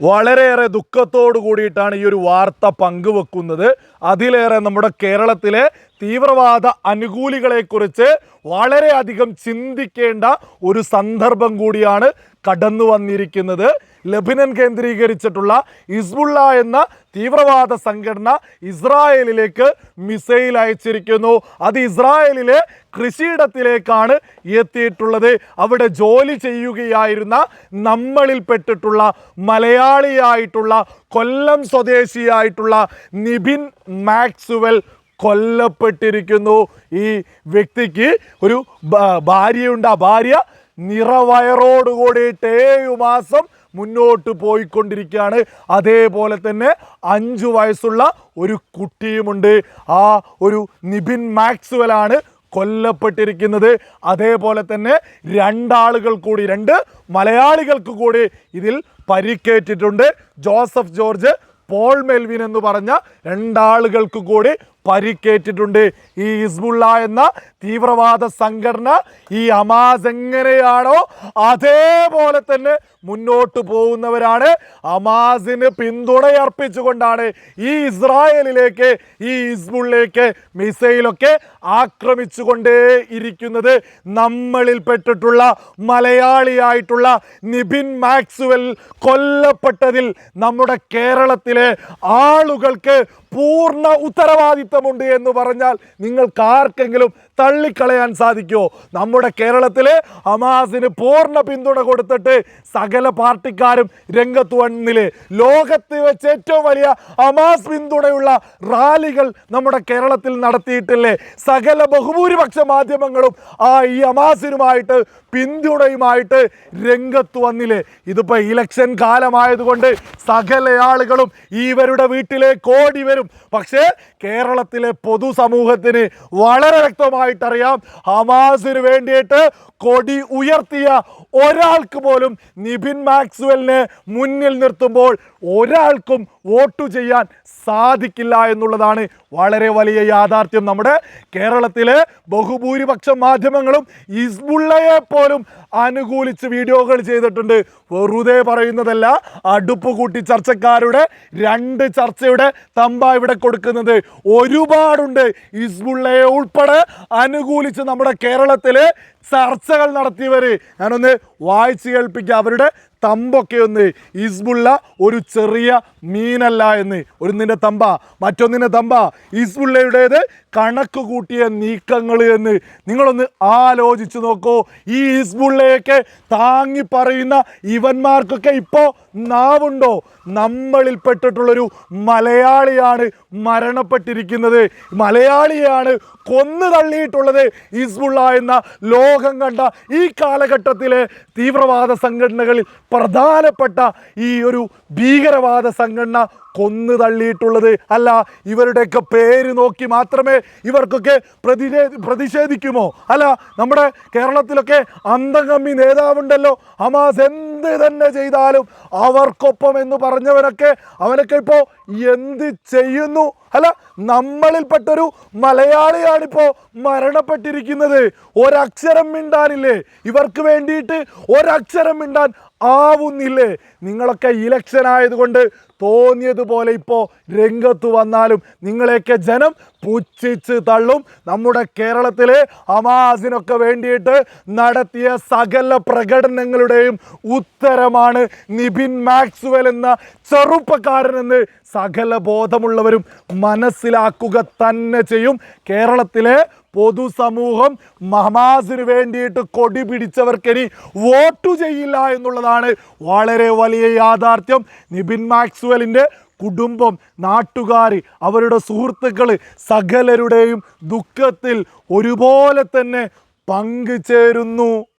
വളരെയേറെ ദുഃഖത്തോടു കൂടിയിട്ടാണ് ഈ ഒരു വാർത്ത പങ്കുവെക്കുന്നത്. അതിലേറെ നമ്മുടെ കേരളത്തിലെ തീവ്രവാദ അനുകൂലികളെക്കുറിച്ച് വളരെയധികം ചിന്തിക്കേണ്ട ഒരു സന്ദർഭം കൂടിയാണ് കടന്നു വന്നിരിക്കുന്നത് ലബിനൻ കേന്ദ്രീകരിച്ചിട്ടുള്ള ഇസ്ബുള്ള എന്ന തീവ്രവാദ സംഘടന ഇസ്രായേലിലേക്ക് മിസൈൽ അയച്ചിരിക്കുന്നു. അത് ഇസ്രായേലിലെ കൃഷിയിടത്തിലേക്കാണ് എത്തിയിട്ടുള്ളത്. അവിടെ ജോലി ചെയ്യുകയായിരുന്ന നമ്മളിൽ പെട്ടിട്ടുള്ള മലയാളിയായിട്ടുള്ള കൊല്ലം സ്വദേശിയായിട്ടുള്ള നിബിൻ മാക്സുവൽ കൊല്ലപ്പെട്ടിരിക്കുന്നു. ഈ വ്യക്തിക്ക് ഒരു ഭാര്യയുണ്ട്. ആ ഭാര്യ നിറവയറോട് കൂടിയിട്ട് ഏഴു മാസം മുന്നോട്ട് പോയിക്കൊണ്ടിരിക്കുകയാണ്. അതേപോലെ തന്നെ അഞ്ചു വയസ്സുള്ള ഒരു കുട്ടിയുമുണ്ട്. ആ ഒരു നിബിൻ മാക്സ്വലാണ് കൊല്ലപ്പെട്ടിരിക്കുന്നത്. അതേപോലെ തന്നെ രണ്ടാളുകൾ കൂടി രണ്ട് മലയാളികൾക്ക് കൂടി ഇതിൽ പരിക്കേറ്റിട്ടുണ്ട്. ജോസഫ് ജോർജ് പോൾ മെൽവിൻ എന്ന് പറഞ്ഞ രണ്ടാളുകൾക്ക് കൂടി പരിക്കേറ്റിട്ടുണ്ട്. ഈ ഹിസ്ബുള്ള എന്ന തീവ്രവാദ സംഘടന ഈ അമാസ് എങ്ങനെയാണോ അതേപോലെ തന്നെ മുന്നോട്ട് പോകുന്നവരാണ്. ഹമാസിന് പിന്തുണയർപ്പിച്ചുകൊണ്ടാണ് ഈ ഇസ്രായേലിലേക്ക് ഈ ഹിസ്ബുള്ളിലേക്ക് മിസൈലൊക്കെ ആക്രമിച്ചുകൊണ്ടേ ഇരിക്കുന്നത്. നമ്മളിൽ പെട്ടിട്ടുള്ള മലയാളിയായിട്ടുള്ള നിബിൻ മാക്സുവൽ കൊല്ലപ്പെട്ടതിൽ നമ്മുടെ കേരളത്തിലെ ആളുകൾക്ക് പൂർണ ഉത്തരവാദിത്തമുണ്ട് എന്ന് പറഞ്ഞാൽ നിങ്ങൾക്ക് ആർക്കെങ്കിലും തള്ളിക്കളയാൻ സാധിക്കുമോ? നമ്മുടെ കേരളത്തിലെ ഹമാസിന് പൂർണ പിന്തുണ കൊടുത്തിട്ട് സകല പാർട്ടിക്കാരും രംഗത്ത് വന്നില്ലേ? ലോകത്ത് വെച്ച് ഏറ്റവും വലിയ ഹമാസ് പിന്തുണയുള്ള റാലികൾ നമ്മുടെ കേരളത്തിൽ നടത്തിയിട്ടില്ലേ? സകല ബഹുഭൂരിപക്ഷ മാധ്യമങ്ങളും ആ ഈ ഹമാസിനുമായിട്ട് പിന്തുണയുമായിട്ട് രംഗത്ത് വന്നില്ലേ? ഇതിപ്പോൾ ഇലക്ഷൻ കാലമായതുകൊണ്ട് സകല ആളുകളും ഇവരുടെ വീട്ടിലേക്ക് ഓടി വരും പക്ഷേ കേരളത്തിലെ പൊതുസമൂഹത്തിന് വളരെ വ്യക്തമായിട്ടറിയാം ഹമാസിന് വേണ്ടിയിട്ട് കൊടി ഉയർത്തിയ ഒരാൾക്ക് പോലും നിബിൻ മാക്സ്വെല്ലിനെ മുന്നിൽ നിർത്തുമ്പോൾ ഒരാൾക്കും വോട്ട് ചെയ്യാൻ സാധിക്കില്ല എന്നുള്ളതാണ് വളരെ വലിയ യാഥാർത്ഥ്യം. നമ്മുടെ കേരളത്തിലെ ബഹുഭൂരിപക്ഷ മാധ്യമങ്ങളും ഇസ്ബുള്ളയെ പോലും അനുകൂലിച്ച് വീഡിയോകൾ ചെയ്തിട്ടുണ്ട്. വെറുതെ പറയുന്നതല്ല അടുപ്പ് കൂട്ടി ചർച്ചക്കാരുടെ രണ്ട് ചർച്ചയുടെ തമ്പ ഇവിടെ കൊടുക്കുന്നത് ഒരുപാടുണ്ട്. ഇസ്ബുള്ളയെ ഉൾപ്പെടെ അനുകൂലിച്ച് നമ്മുടെ കേരളത്തിലെ ചർച്ചകൾ നടത്തിയവർ ഞാനൊന്ന് വായിച്ചു കേൾപ്പിക്കുക അവരുടെ തമ്പൊക്കെ ഒന്ന് ഇസ്ബുള്ള ഒരു ചെറിയ മീനല്ല എന്ന്. ഒരുന്നിന്റെ തമ്പ മറ്റൊന്നിന്റെ തമ്പ. ഇസ്ബുള്ളയുടേത് കണക്ക് കൂട്ടിയ നീക്കങ്ങൾ എന്ന്. നിങ്ങളൊന്ന് ആലോചിച്ച് നോക്കൂ. ഈ ഇസ്ബുള്ളയൊക്കെ താങ്ങി പറയുന്ന ഇവന്മാർക്കൊക്കെ ഇപ്പോൾ നാവുണ്ടോ? നമ്മളിൽപ്പെട്ടിട്ടുള്ളൊരു മലയാളിയാണ് മരണപ്പെട്ടിരിക്കുന്നത്. മലയാളിയാണ് കൊന്നു തള്ളിയിട്ടുള്ളത് ഹിസ്ബുള്ള എന്ന ലോകം കണ്ട ഈ കാലഘട്ടത്തിലെ തീവ്രവാദ സംഘടനകളിൽ പ്രധാനപ്പെട്ട ഈ ഒരു ഭീകരവാദ സംഘടന കൊന്നു തള്ളിയിട്ടുള്ളത്. അല്ല ഇവരുടെയൊക്കെ പേര് നോക്കി മാത്രമേ ഇവർക്കൊക്കെ പ്രതിഷേ പ്രതിഷേധിക്കുമോ? അല്ല നമ്മുടെ കേരളത്തിലൊക്കെ അന്തംകമ്മി നേതാവുണ്ടല്ലോ. ഹമാസ് എന്ത് തന്നെ ചെയ്താലും അവർക്കൊപ്പം എന്ന് പറഞ്ഞവരൊക്കെ അവനൊക്കെ ഇപ്പോൾ എന്ത് ചെയ്യുന്നു? അല്ല നമ്മളിൽപ്പെട്ടൊരു മലയാളിയാണിപ്പോൾ മരണപ്പെട്ടിരിക്കുന്നത്. ഒരക്ഷരം മിണ്ടാനില്ലേ? ഇവർക്ക് വേണ്ടിയിട്ട് ഒരക്ഷരം മിണ്ടാൻ ആവുന്നില്ലേ? നിങ്ങളൊക്കെ ഇലക്ഷൻ ആയതുകൊണ്ട് തോന്നിയതുപോലെ ഇപ്പോൾ രംഗത്ത് വന്നാലും നിങ്ങളെയൊക്കെ ജനം പുച്ഛിച്ച് തള്ളും. നമ്മുടെ കേരളത്തിലെ അമാസിനൊക്കെ വേണ്ടിയിട്ട് നടത്തിയ സകല പ്രകടനങ്ങളുടെയും ഉത്തരമാണ് നിബിൻ മാക്സ്വൽ എന്ന ചെറുപ്പക്കാരനെന്ന് സകല ബോധമുള്ളവരും മനസ്സിലാക്കുക തന്നെ ചെയ്യും. കേരളത്തിലെ പൊതുസമൂഹം ഹമാസിന് വേണ്ടിയിട്ട് കൊടി പിടിച്ചവർക്കിനി വോട്ട് ചെയ്യില്ല എന്നുള്ളതാണ് വളരെ വലിയ യാഥാർത്ഥ്യം. നിബിൻ മാക്സ്വലിന്റെ കുടുംബം നാട്ടുകാർ അവരുടെ സുഹൃത്തുക്കൾ സകലരുടെയും ദുഃഖത്തിൽ ഒരുപോലെ തന്നെ പങ്കുചേരുന്നു.